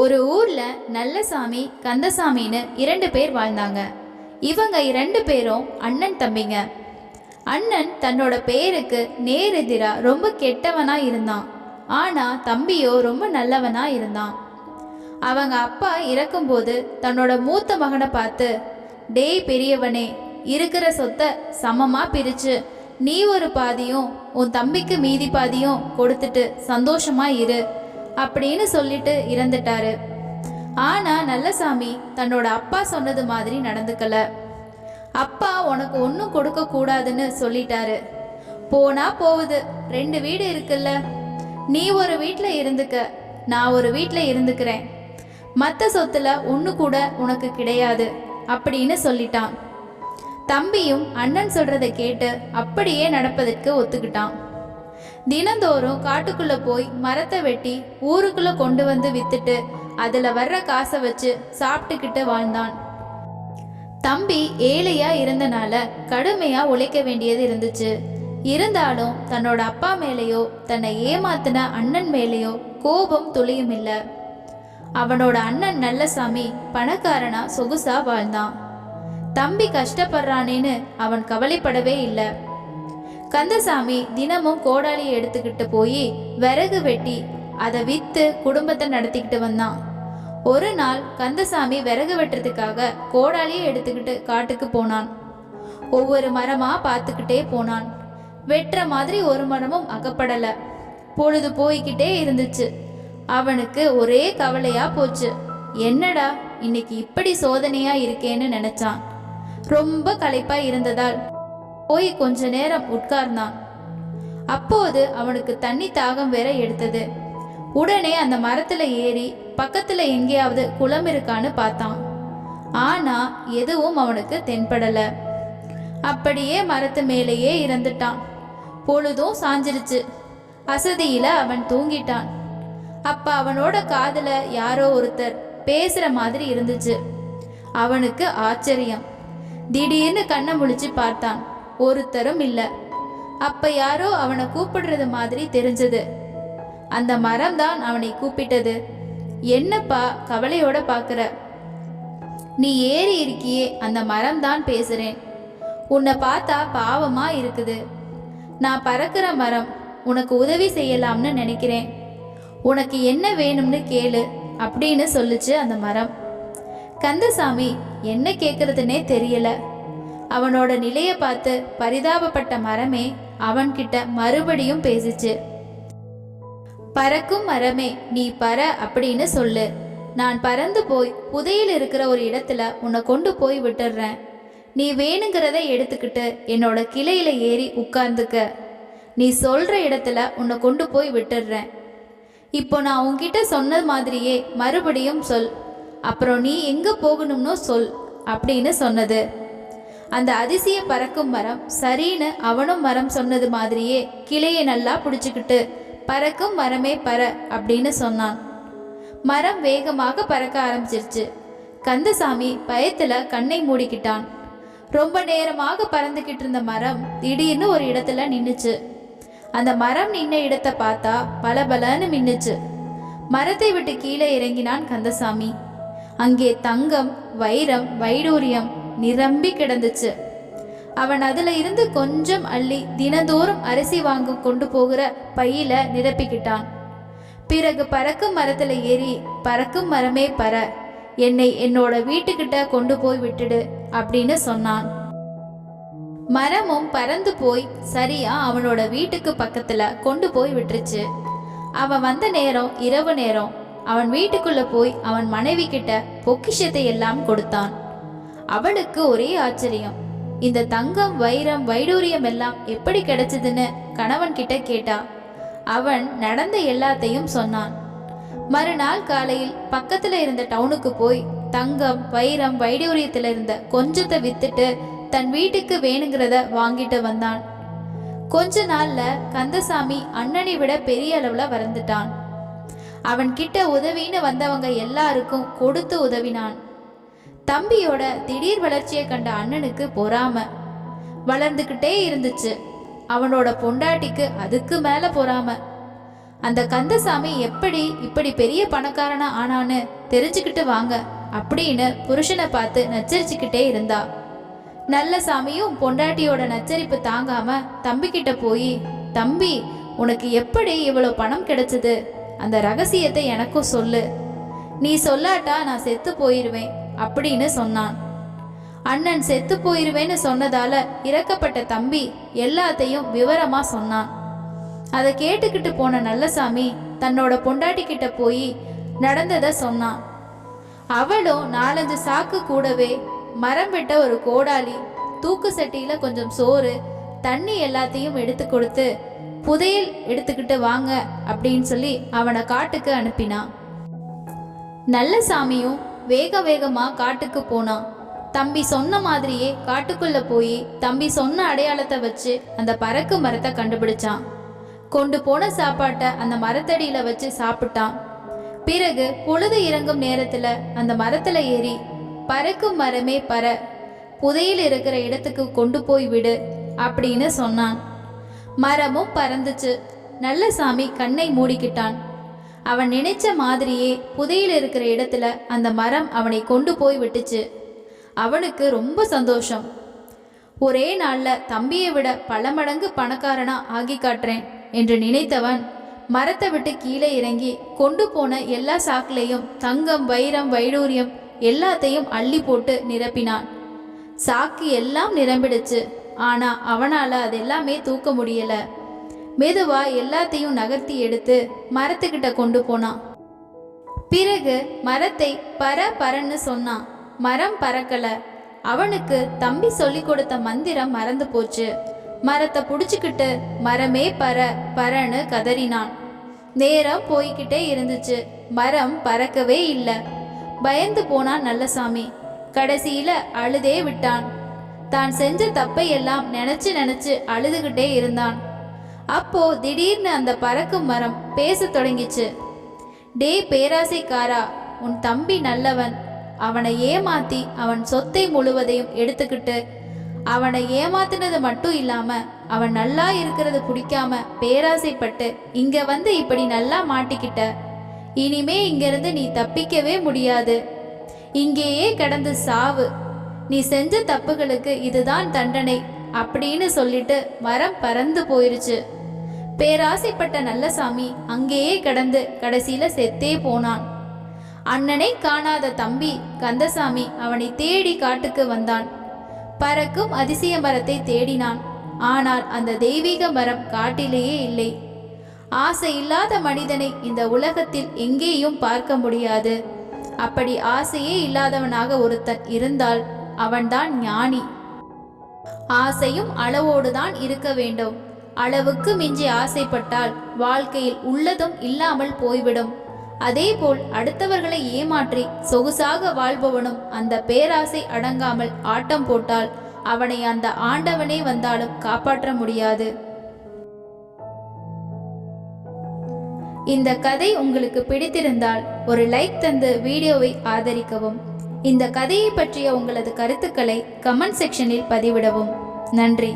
ஒரு ஊர்ல நல்லசாமி கந்தசாமின்னு இரண்டு பேர் வாழ்ந்தாங்க. இவங்க இரண்டு பேரும் அண்ணன் தம்பிங்க. அண்ணன் தன்னோட பேருக்கு நேரெதிரா ரொம்ப கெட்டவனா இருந்தான். ஆனா தம்பியோ ரொம்ப நல்லவனா இருந்தான். அவங்க அப்பா இறக்கும்போது தன்னோட மூத்த மகனை பார்த்து டேய் பெரியவனே இருக்கிற சொத்தை சமமா பிரிச்சு நீ ஒரு பாதியும் உன் தம்பிக்கு மீதி பாதியும் கொடுத்துட்டு சந்தோஷமா இரு. அப்படின்னு சொல்லிட்டு இறந்துட்டாரு. ஆனா நல்லசாமி தன்னோட அப்பா சொன்னது மாதிரி நடந்துக்கல. அப்பா உனக்கு ஒன்றும் கொடுக்க கூடாதுன்னு சொல்லிட்டாரு. போனா போகுது. ரெண்டு வீடு இருக்குல்ல. நீ ஒரு வீட்டில் இருந்துக்க. நான் ஒரு வீட்டில் இருந்துக்கிறேன். மற்ற சொத்துல ஒன்று கூட உனக்கு கிடையாது அப்படின்னு சொல்லிட்டான். தம்பியும் அண்ணன் சொல்றதை கேட்டு அப்படியே நடப்பதற்கு ஒத்துக்கிட்டான். தினந்தோறும் காட்டுக்குள்ள போய் மரத்தை வெட்டி ஊருக்குள்ள கொண்டு வந்து வித்துட்டு அதுல வர்ற காசை வச்சு சாப்பிட்டுக்கிட்டு வாழ்ந்தான். தம்பி ஏழையா இருந்தனால கடுமையா உழைக்க வேண்டியது இருந்துச்சு. இருந்தாலும் தன்னோட அப்பா மேலேயோ தன்னை ஏமாத்தின அண்ணன் மேலேயோ கோபம் துளியும் இல்ல. அவனோட அண்ணன் நல்லசாமி பணக்காரனா சொகுசா வாழ்ந்தான். தம்பி கஷ்டப்படுறானேன்னு அவன் கவலைப்படவே இல்லை. கந்தசாமி தினமும் கோடாலியை எடுத்துக்கிட்டு போய் விறகு வெட்டி அதை விற்று குடும்பத்தை நடத்திக்கிட்டு வந்தான். ஒரு நாள் கந்தசாமி விறகு வெட்டுறதுக்காக கோடாலியை எடுத்துக்கிட்டு காட்டுக்கு போனான். ஒவ்வொரு மரமாக பார்த்துக்கிட்டே போனான். வெட்டுற மாதிரி ஒரு மரமும் அகப்படலை. பொழுது போய்கிட்டே இருந்துச்சு. அவனுக்கு ஒரே கவலையா போச்சு. என்னடா இன்னைக்கு இப்படி சோதனையா இருக்கேன்னு நினைச்சான். ரொம்ப களைப்பா இருந்ததால் போய் கொஞ்ச நேரம் உட்கார்ந்தான். அப்போது அவனுக்கு தண்ணி தாகம் வேற எடுத்தது. உடனே அந்த மரத்துல ஏறி பக்கத்துல எங்கேயாவது குளம் இருக்கான்னு பார்த்தான். ஆனா எதுவும் அவனுக்கு தென்படல. அப்படியே மரத்து மேலேயே இறந்துட்டான். பொழுதும் சாஞ்சிருச்சு. அசதியில அவன் தூங்கிட்டான். அப்ப அவனோட காதுல யாரோ ஒருத்தர் பேசுற மாதிரி இருந்துச்சு. அவனுக்கு ஆச்சரியம். திடீர்னு கண்ணை முழிச்சு பார்த்தான். ஒருத்தரும் இல்லை. அப்ப யாரோ அவனை கூப்பிடுறது மாதிரி தெரிஞ்சது. அந்த மரம் தான் அவனை கூப்பிட்டது. என்னப்பா கவலையோட பார்க்குற நீ ஏறி இருக்கியே அந்த மரம் தான் பேசுறேன். உன்னை பார்த்தா பாவமா இருக்குது. நான் பறக்கிற மரம் உனக்கு உதவி செய்யலாம்னு நினைக்கிறேன். உனக்கு என்ன வேணும்னு கேளு அப்படின்னு சொல்லுச்சு அந்த மரம். கந்தசாமி என்ன கேட்குறதுனே தெரியலை. அவனோட நிலைய பார்த்து பரிதாபப்பட்ட மரமே அவன்கிட்ட மறுபடியும் பேசிச்சு. பறக்கும் மரமே நீ பற அப்படின்னு சொல்லு. நான் பறந்து போய் புதையில் இருக்கிற ஒரு இடத்துல உன்னை கொண்டு போய் விட்டுடுறேன் நீ வேணுங்கிறத எடுத்துக்கிட்டு என்னோட கிளையில ஏறி உட்கார்ந்துக்க. நீ சொல்ற இடத்துல உன்னை கொண்டு போய் விட்டுடுறேன் இப்போ நான் உன்கிட்ட சொன்ன மாதிரியே மறுபடியும் சொல். அப்புறம் நீ எங்க போகணும்னோ சொல் அப்படின்னு சொன்னது. அந்த அதிசய பறக்கும் மரம் சரின்னு அவனும் மரம் சொன்னது மாதிரியே கிளையை நல்லா பிடிச்சிக்கிட்டு பறக்கும் மரமே பற அப்படின்னு சொன்னான். மரம் வேகமாக பறக்க ஆரம்பிச்சிருச்சு. கந்தசாமி பயத்துல கண்ணை மூடிக்கிட்டான். ரொம்ப நேரமாக பறந்துக்கிட்டு இருந்த மரம் திடீர்னு ஒரு இடத்துல நின்றுச்சு அந்த மரம் நின்ன இடத்தை பார்த்தா பலபலன்னு மின்னுச்சு. மரத்தை விட்டு கீழே இறங்கினான் கந்தசாமி. அங்கே தங்கம் வைரம் வைடூரியம் நிரம்பி கிடந்துச்சு. அவன் அதுல இருந்து கொஞ்சம் அள்ளி தினந்தோறும் அரிசி வாங்க கொண்டு போகிற பையில நிரப்பிக்கிட்டான். பிறகு பறக்கும் மரத்துல ஏறி பறக்கும் மரமே பற என்னை என்னோட வீட்டுக்கிட்ட கொண்டு போய் விட்டுடு அப்படின்னு சொன்னான். மரமும் பறந்து போய் சரியா அவனோட வீட்டுக்கு பக்கத்துல கொண்டு போய் விட்டுருச்சு. அவன் வந்த நேரம் இரவு நேரம். அவன் வீட்டுக்குள்ள போய் அவன் மனைவி கிட்ட பொக்கிஷத்தை எல்லாம் கொடுத்தான். அவளுக்கு ஒரே ஆச்சரியம். இந்த தங்கம் வைரம் வைடூரியம் எல்லாம் எப்படி கிடைச்சதுன்னு கணவன் கிட்ட கேட்டா அவன் நடந்த எல்லாத்தையும் சொன்னான். மறுநாள் காலையில் பக்கத்துல இருந்த டவுனுக்கு போய் தங்கம் வைரம் வைடூரியத்துல இருந்த கொஞ்சத்தை வித்துட்டு தன் வீட்டுக்கு வேணுங்கிறத வாங்கிட்டு வந்தான். கொஞ்ச நாள்ல கந்தசாமி அண்ணனை விட பெரிய அளவுல வறந்துட்டான். அவன் கிட்ட உதவின்னு வந்தவங்க எல்லாருக்கும் கொடுத்து உதவினான். தம்பியோட திடீர் வளர்ச்சியை கண்ட அண்ணனுக்கு பொறாம. வளர்ந்துக்கிட்டே இருந்துச்சு. அவனோட பொண்டாட்டிக்கு அதுக்கு மேல பொறாம. அந்த கந்தசாமி எப்படி இப்படி பெரிய பணக்காரனா ஆனான்னு தெரிஞ்சுக்கிட்டு வாங்க அப்படின்னு புருஷனை பார்த்து நச்சரிச்சுக்கிட்டே இருந்தா. நல்ல சாமியும் பொண்டாட்டியோட நச்சரிப்பு தாங்காம தம்பிக்கிட்ட போய் தம்பி உனக்கு எப்படி இவ்வளோ பணம் கிடைச்சது? அந்த ரகசியத்தை எனக்கும் சொல்லு. நீ சொல்லாட்டா நான் செத்து போயிருவேன். அப்படின்னு சொன்னான். அண்ணன் செத்து போயிருவேன்னு சொன்னதால இறக்கப்பட்ட தம்பி எல்லாத்தையும் விவரமா சொன்னான். அதை கேட்டுக்கிட்டு போன நல்லசாமி தன்னோட பொண்டாட்டி கிட்ட போய் நடந்ததை சொன்னான். அவளும் நாலஞ்சு சாக்கு கூடவே மரம் வெட்ட ஒரு கோடாலி தூக்கு சட்டியில கொஞ்சம் சோறு தண்ணி எல்லாத்தையும் எடுத்து கொடுத்து புதையல் எடுத்துக்கிட்டு வாங்க அப்படின்னு சொல்லி அவனை காட்டுக்கு அனுப்பினான். நல்ல சாமியும் வேக வேகமா காட்டுக்கு போனான் தம்பி சொன்ன மாதிரியே காட்டுக்குள்ள போய் தம்பி சொன்ன அடையாளத்தை வச்சு அந்த பறக்கு மரத்தை கண்டுபிடிச்சான். கொண்டு போன சாப்பாட்டை அந்த மரத்தடியில வச்சு சாப்பிட்டான். பிறகு பொழுது இறங்கும் நேரத்துல அந்த மரத்துல ஏறி பறக்கும் மரமே பற புதையில் இருக்கிற இடத்துக்கு கொண்டு போய் விடு அப்படின்னு சொன்னான். மரமும் பறந்துச்சு. நல்ல சாமி கண்ணை மூடிக்கிட்டான். அவன் நினைச்ச மாதிரியே புதையில் இருக்கிற இடத்துல அந்த மரம் அவனை கொண்டு போய் விட்டுச்சு. அவனுக்கு ரொம்ப சந்தோஷம். ஒரே நாளில் தம்பியை விட பல மடங்கு பணக்காரனா ஆகி காட்டுறேன் என்று நினைத்தவன் மரத்தை விட்டு கீழே இறங்கி கொண்டு போன எல்லா சாக்குலையும் தங்கம் வைரம் வைடூரியம் எல்லாத்தையும் அள்ளி போட்டு நிரப்பினான். சாக்கு எல்லாம் நிரம்பிடுச்சு. ஆனா அவனால அதெல்லாமே தூக்க முடியலை. மெதுவா எல்லாத்தையும் நகர்த்தி எடுத்து மரத்துக்கிட்ட கொண்டு போனான் பிறகு மரத்தை பர பரன்னு சொன்னான் மரம் பறக்கல. அவனுக்கு தம்பி சொல்லி கொடுத்த மந்திரம் மறந்து போச்சு. மரத்தை புடிச்சுக்கிட்டு மரமே பற பரன்னு கதறினான். நேரம் போய்கிட்டே இருந்துச்சு. மரம் பறக்கவே இல்லை. பயந்து போனான் நல்லசாமி. கடைசியில அழுதே விட்டான். தான் செஞ்ச தப்பை எல்லாம் நினைச்சு நினைச்சு அழுதுகிட்டே இருந்தான். அப்போ திடீர்னு அந்த பறக்கும் மரம் பேசத் தொடங்கிச்சு. டே பேராசைக்காரா உன் தம்பி நல்லவன். அவனை ஏமாத்தி அவன் சொத்தை முழுவதையும் எடுத்துக்கிட்டு அவனை ஏமாத்தினது மட்டும் இல்லாம அவன் நல்லா இருக்கிறது பிடிக்காம பேராசைப்பட்டு இங்க வந்து இப்படி நல்லா மாட்டிக்கிட்ட. இனிமே இங்கிருந்து நீ தப்பிக்கவே முடியாது. இங்கேயே கடந்து சாவு. நீ செஞ்ச தப்புகளுக்கு இதுதான் தண்டனை. அப்படின்னு சொல்லிட்டு மரம் பறந்து போயிருச்சு. பேராசைப்பட்ட நல்லசாமி அங்கேயே கிடந்து கடைசியில செத்தே போனான். அண்ணனை காணாத தம்பி கந்தசாமி அவனை தேடி காட்டுக்கு வந்தான். பறக்கும் அதிசய மரத்தை தேடினான். ஆனால் அந்த தெய்வீக மரம் காட்டிலேயே இல்லை. ஆசை இல்லாத மனிதனை இந்த உலகத்தில் எங்கேயும் பார்க்க முடியாது. அப்படி ஆசையே இல்லாதவனாக ஒருத்தன் இருந்தால் அவன்தான் ஞானி. ஆசையும் அளவோடுதான் இருக்க வேண்டும். அளவுக்கு மிஞ்சி ஆசைப்பட்டால் வாழ்க்கையில் உள்ளதும் இல்லாமல் போய்விடும். அதேபோல் அடுத்தவர்களை ஏமாற்றி சொகுசாக வாழ்பவனும் அந்த பேராசை அடங்காமல் ஆட்டம் போட்டால் அவனை அந்த ஆண்டவனே வந்தாலும் காப்பாற்ற முடியாது. இந்த கதை உங்களுக்கு பிடித்திருந்தால் ஒரு லைக் தந்து வீடியோவை ஆதரிக்கவும். இந்த கதையை பற்றிய உங்களது கருத்துக்களை கமெண்ட் செக்ஷனில் பதிவிடவும். நன்றி.